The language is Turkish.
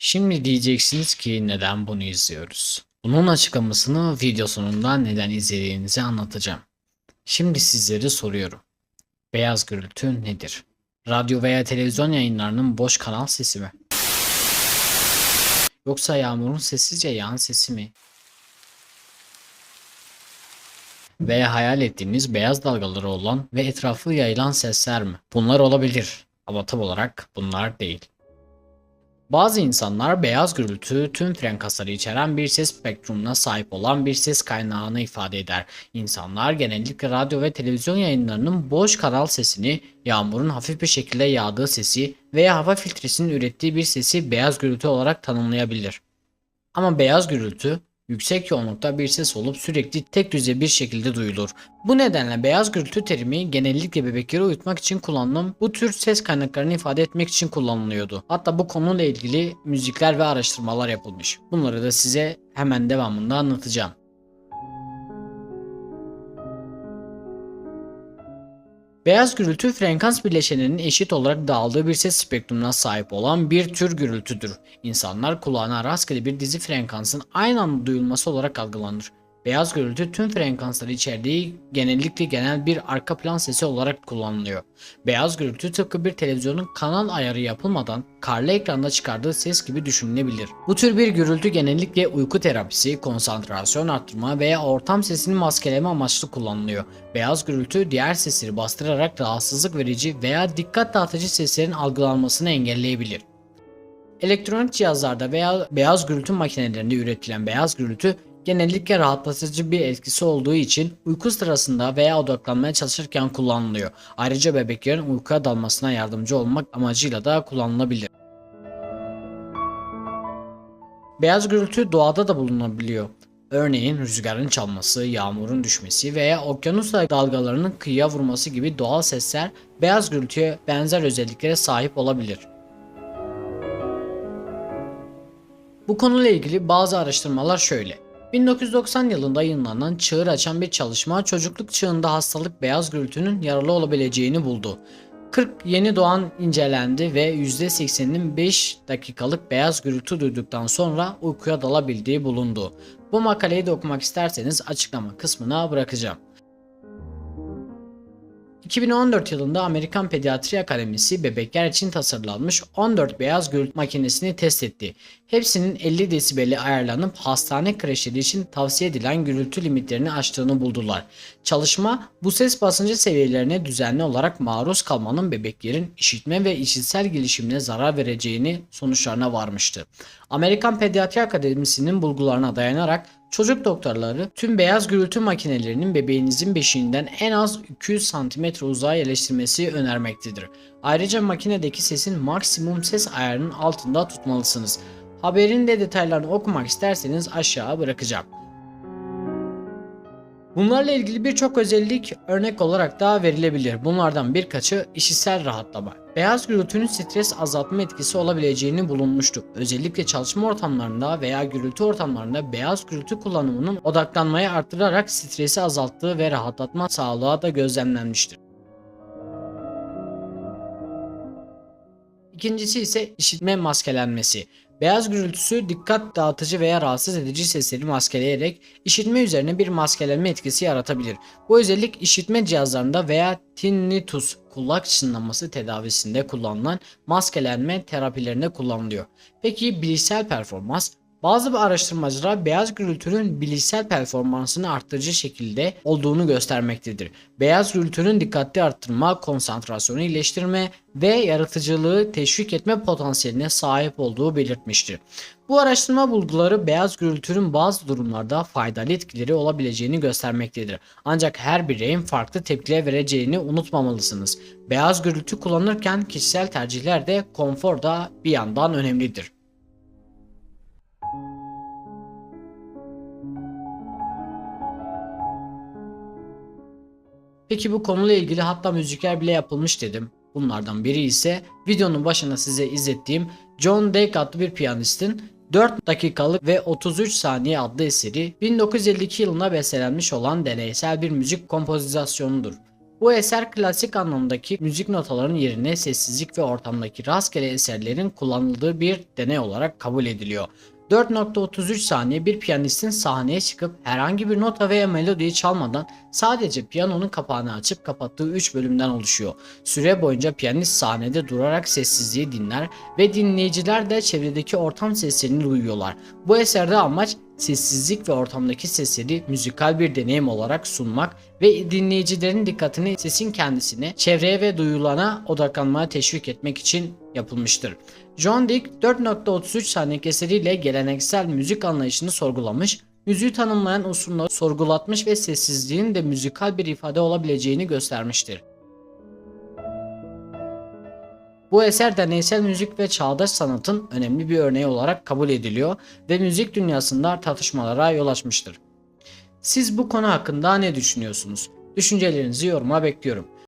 Şimdi diyeceksiniz ki neden bunu izliyoruz? Bunun açıklamasını video sonunda neden izlediğinizi anlatacağım. Şimdi sizlere soruyorum. Beyaz gürültü nedir? Radyo veya televizyon yayınlarının boş kanal sesi mi? Yoksa yağmurun sessizce yağan sesi mi? Veya hayal ettiğiniz beyaz dalgaları olan ve etrafı yayılan sesler mi? Bunlar olabilir ama tam olarak bunlar değil. Bazı insanlar beyaz gürültü tüm frekansları içeren bir ses spektrumuna sahip olan bir ses kaynağını ifade eder. İnsanlar genellikle radyo ve televizyon yayınlarının boş kanal sesini, yağmurun hafif bir şekilde yağdığı sesi veya hava filtresinin ürettiği bir sesi beyaz gürültü olarak tanımlayabilir. Ama beyaz gürültü yüksek yoğunlukta bir ses olup sürekli tek düze bir şekilde duyulur. Bu nedenle beyaz gürültü terimi genellikle bebekleri uyutmak için kullanılan bu tür ses kaynaklarını ifade etmek için kullanılıyordu. Hatta bu konuyla ilgili müzikler ve araştırmalar yapılmış. Bunları da size hemen devamında anlatacağım. Beyaz gürültü frekans bileşeninin eşit olarak dağıldığı bir ses spektrumuna sahip olan bir tür gürültüdür. İnsanlar kulağına rastgele bir dizi frekansın aynı anda duyulması olarak algılanır. Beyaz gürültü tüm frekansları içerdiği genellikle genel bir arka plan sesi olarak kullanılıyor. Beyaz gürültü tıpkı bir televizyonun kanal ayarı yapılmadan karlı ekranda çıkardığı ses gibi düşünülebilir. Bu tür bir gürültü genellikle uyku terapisi, konsantrasyon arttırma veya ortam sesini maskeleme amaçlı kullanılıyor. Beyaz gürültü diğer sesleri bastırarak rahatsızlık verici veya dikkat dağıtıcı seslerin algılanmasını engelleyebilir. Elektronik cihazlarda veya beyaz gürültü makinelerinde üretilen beyaz gürültü genellikle rahatlatıcı bir etkisi olduğu için uyku sırasında veya odaklanmaya çalışırken kullanılıyor. Ayrıca bebeklerin uykuya dalmasına yardımcı olmak amacıyla da kullanılabilir. Beyaz gürültü doğada da bulunabiliyor. Örneğin rüzgarın çalması, yağmurun düşmesi veya okyanus dalgalarının kıyıya vurması gibi doğal sesler beyaz gürültüye benzer özelliklere sahip olabilir. Bu konuyla ilgili bazı araştırmalar şöyle. 1990 yılında yayınlanan çığır açan bir çalışma çocukluk çağında hastalık beyaz gürültünün yaralı olabileceğini buldu. 40 yeni doğan incelendi ve %80'inin 5 dakikalık beyaz gürültü duyduktan sonra uykuya dalabildiği bulundu. Bu makaleyi de okumak isterseniz açıklama kısmına bırakacağım. 2014 yılında Amerikan Pediatri Akademisi bebekler için tasarlanmış 14 beyaz gürültü makinesini test etti. Hepsinin 50 desibeli ayarlanıp hastane kreşleri için tavsiye edilen gürültü limitlerini aştığını buldular. Çalışma bu ses basıncı seviyelerine düzenli olarak maruz kalmanın bebeklerin işitme ve işitsel gelişimine zarar vereceğini sonuçlarına varmıştı. Amerikan Pediatri Akademisi'nin bulgularına dayanarak Çocuk doktorları tüm beyaz gürültü makinelerinin bebeğinizin beşiğinden en az 200 cm uzağa yerleştirmesi önermektedir. Ayrıca makinedeki sesin maksimum ses ayarının altında tutmalısınız. Haberin de detaylarını okumak isterseniz aşağı bırakacağım. Bunlarla ilgili birçok özellik örnek olarak da verilebilir. Bunlardan birkaçı işitsel rahatlama. Beyaz gürültünün stres azaltma etkisi olabileceğini bulunmuştu. Özellikle çalışma ortamlarında veya gürültü ortamlarında beyaz gürültü kullanımının odaklanmayı arttırarak stresi azalttığı ve rahatlatma sağlığa da gözlemlenmiştir. İkincisi ise işitme maskelenmesi. Beyaz gürültüsü dikkat dağıtıcı veya rahatsız edici sesleri maskeleyerek işitme üzerine bir maskelenme etkisi yaratabilir. Bu özellik işitme cihazlarında veya tinnitus kulak çınlaması tedavisinde kullanılan maskelenme terapilerinde kullanılıyor. Peki bilişsel performans bazı araştırmacılar beyaz gürültünün bilişsel performansını arttırıcı şekilde olduğunu göstermektedir. Beyaz gürültünün dikkatli arttırma, konsantrasyonu iyileştirme ve yaratıcılığı teşvik etme potansiyeline sahip olduğu belirtmiştir. Bu araştırma bulguları beyaz gürültünün bazı durumlarda faydalı etkileri olabileceğini göstermektedir. Ancak her bireyin farklı tepkiler vereceğini unutmamalısınız. Beyaz gürültü kullanırken kişisel tercihler de konfor da bir yandan önemlidir. Peki bu konuyla ilgili hatta müzikler bile yapılmış dedim. Bunlardan biri ise videonun başına size izlettiğim John Dake adlı bir piyanistin 4 dakikalık ve 33 saniye adlı eseri 1952 yılında bestelenmiş olan deneysel bir müzik kompozisyonudur. Bu eser klasik anlamdaki müzik notaların yerine sessizlik ve ortamdaki rastgele eserlerin kullanıldığı bir deney olarak kabul ediliyor. 4.33 saniye bir piyanistin sahneye çıkıp herhangi bir nota veya melodiyi çalmadan sadece piyanonun kapağını açıp kapattığı 3 bölümden oluşuyor. Süre boyunca piyanist sahnede durarak sessizliği dinler ve dinleyiciler de çevredeki ortam seslerini duyuyorlar. Bu eserde amaç sessizlik ve ortamdaki sesleri müzikal bir deneyim olarak sunmak ve dinleyicilerin dikkatini sesin kendisine, çevreye ve duyulana odaklanmaya teşvik etmek için yapılmıştır. John Dick 4.33 saniyelik eseriyle geleneksel müzik anlayışını sorgulamış, müziği tanımlayan unsurları sorgulatmış ve sessizliğin de müzikal bir ifade olabileceğini göstermiştir. Bu eser deneysel müzik ve çağdaş sanatın önemli bir örneği olarak kabul ediliyor ve müzik dünyasında tartışmalara yol açmıştır. Siz bu konu hakkında ne düşünüyorsunuz? Düşüncelerinizi yoruma bekliyorum.